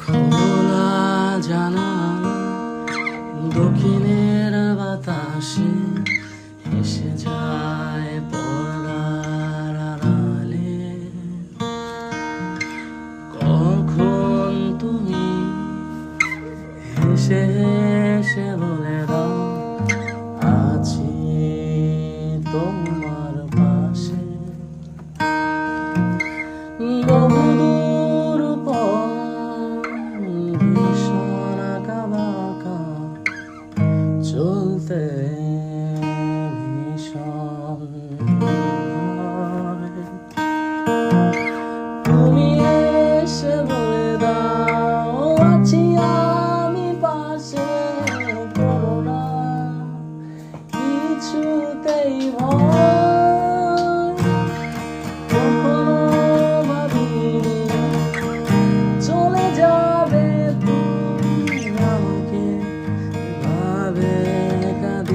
খোলা জানালা দক্ষিণের বাতাসে যায় পর্দার আড়ালে। কখন তুমি হেসে বলে ভীষণ আঁকা বাঁকা চলতে ভীষণ তুমি এসে বলে দাও, আছি আমি পাশে, করোনা। কিছুতেই ভয় love.